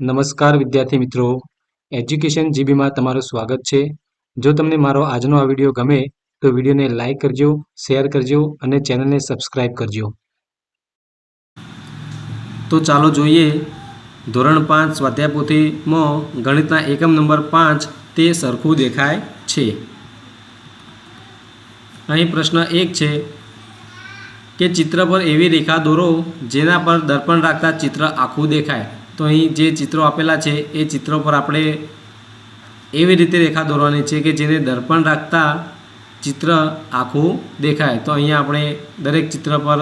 નમસ્કાર વિદ્યાર્થી મિત્રો. એજ્યુકેશન જીબીમાં તમારું સ્વાગત છે. જો તમને મારો આજનો આ વીડિયો ગમે, તો વિડીયોને લાઇક કરજો, શેર કરજો અને ચેનલને સબસ્ક્રાઈબ કરજો. તો ચાલો જોઈએ ધોરણ પાંચ સ્વાધ્યાય પોથીમાં ગણિતના એકમ નંબર પાંચ તે સરખું દેખાય છે. અહીં પ્રશ્ન એક છે કે ચિત્ર પર એવી રેખા દોરો જેના પર દર્પણ રાખતા ચિત્ર આખું દેખાય. તો અહીં જે ચિત્રો આપેલા છે, એ ચિત્રો પર આપણે એવી રીતે રેખા દોરવાની છે કે જેને દર્પણ રાખતા ચિત્ર આખું દેખાય. તો અહીંયા આપણે દરેક ચિત્ર પર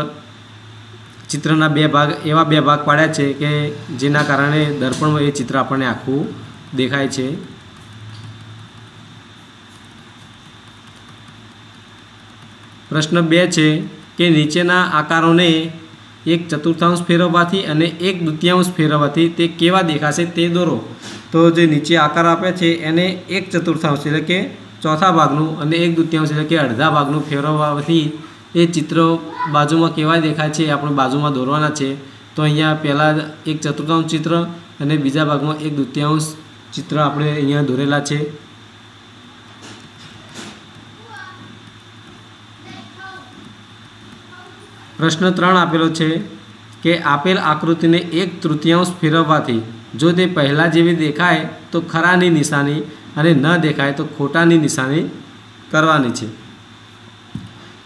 ચિત્રના બે ભાગ, એવા બે ભાગ પાડ્યા છે કે જેના કારણે દર્પણમાં એ ચિત્ર આપણને આખું દેખાય છે. પ્રશ્ન બે છે કે નીચેના આકારોને એક ચતુર્થાંશ ફેરવવાથી અને એક દૃત્યાંશ ફેરવવાથી તે કેવા દેખાશે તે દોરો. તો જે નીચે આકાર આપે છે, એને એક ચતુર્થાંશ એટલે કે ચોથા ભાગનું અને એક દૃત્યાંશ એટલે કે અડધા ભાગનું ફેરવવાથી એ ચિત્રો બાજુમાં કેવા દેખાય છે આપણે બાજુમાં દોરવાના છે. તો અહીંયા પહેલાં એક ચતુર્થાંશ ચિત્ર અને બીજા ભાગમાં એક દૃત્યાંશ ચિત્ર આપણે અહીંયા દોરેલા છે. પ્રશ્ન ત્રણ આપેલો છે કે આપેલ આકૃતિને એક તૃતીયાંશ ફેરવવાથી જો તે પહેલાં જેવી દેખાય તો ખરાની નિશાની અને ન દેખાય તો ખોટાની નિશાની કરવાની છે.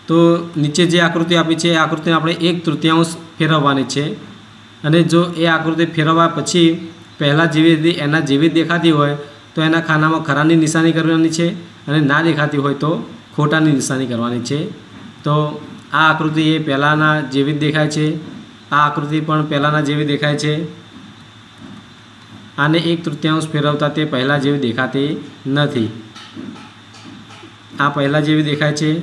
તો નીચે જે આકૃતિ આપી છે, એ આકૃતિને આપણે એક તૃતીયાંશ ફેરવવાની છે. અને જો એ આકૃતિ ફેરવવા પછી પહેલાં જેવી એના જેવી દેખાતી હોય તો એના ખાનામાં ખરાની નિશાની કરવાની છે અને ના દેખાતી હોય તો ખોટાની નિશાની કરવાની છે. તો આ આકૃતિ એ પહેલાંના જેવી જ દેખાય છે. આ આકૃતિ પણ પહેલાંના જેવી દેખાય છે. આને એક તૃતીયાંશ ફેરવતા તે પહેલાં જેવી દેખાતી નથી. આ પહેલાં જેવી દેખાય છે.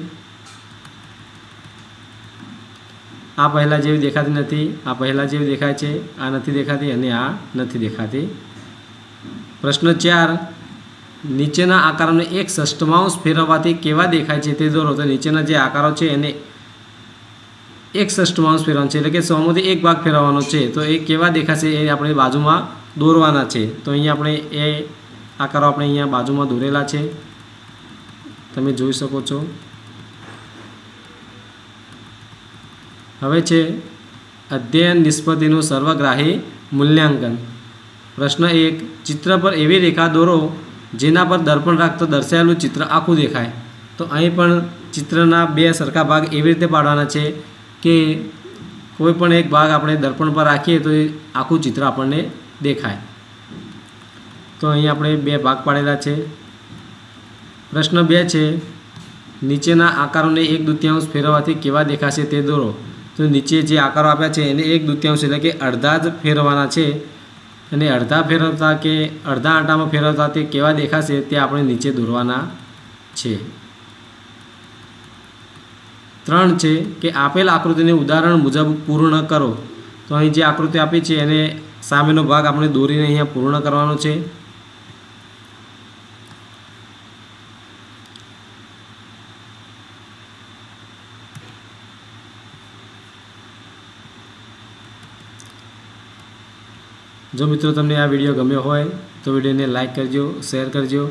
આ પહેલાં જેવી દેખાતી નથી. આ પહેલાં જેવી દેખાય છે. આ નથી દેખાતી અને આ નથી દેખાતી. પ્રશ્ન ચાર. નીચેના આકારોને એક ષષ્ટમાંશ ફેરવવાથી કેવા દેખાય છે તે દોરો. તો નીચેના જે આકારો છે એને એક ષષ્ઠમાંશ ફેરવાનું છે. એટલે કે સોમાંથી એક ભાગ ફેરવવાનો છે. તો એ કેવા દેખાશે એ આપણે બાજુમાં દોરવાના છે. તો અહીંયા આપણે એ આકારો આપણે અહીંયા બાજુમાં દોરેલા છે. તમે જોઈ શકો છો. હવે છે અધ્યયન નિષ્પત્તિનું સર્વગ્રાહી મૂલ્યાંકન. પ્રશ્ન એક, ચિત્ર પર એવી રેખા દોરો જેના પર દર્પણ રાખતો દર્શાવેલું ચિત્ર આખું દેખાય. તો અહીં પણ ચિત્રના બે સરખા ભાગ એવી રીતે પાડવાના છે. કે કોઈ પણ એક ભાગ આપણે દર્પણ પર રાખીએ તો એ આખું ચિત્ર આપણને દેખાય. તો અહીં આપણે બે ભાગ પાડેલા છે. પ્રશ્ન બે છે, નીચેના આકારોને એક દૃત્યાંશ ફેરવવાથી કેવા દેખાશે તે દોરો. તો નીચે જે આકારો આપ્યા છે એને એક દૃત્યાંશ એટલે કે અડધા જ ફેરવવાના છે. અને અડધા ફેરવતા કે અડધા આંટામાં ફેરવતા તે કેવા દેખાશે તે આપણે નીચે દોરવાના છે. ત્રણ છે કે આપેલ આકૃતિને ઉદાહરણ મુજબ પૂર્ણ કરો. તો અહીં જે આકૃતિ આપી છે એને સામેનો ભાગ આપણે દોરીને અહીંયા પૂર્ણ કરવાનો છે. જો મિત્રો તમને આ વીડિયો ગમ્યો હોય તો વિડીયોને લાઇક કરજો, શેર કરજો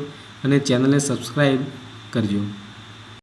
અને ચેનલને સબસ્ક્રાઈબ કરજો.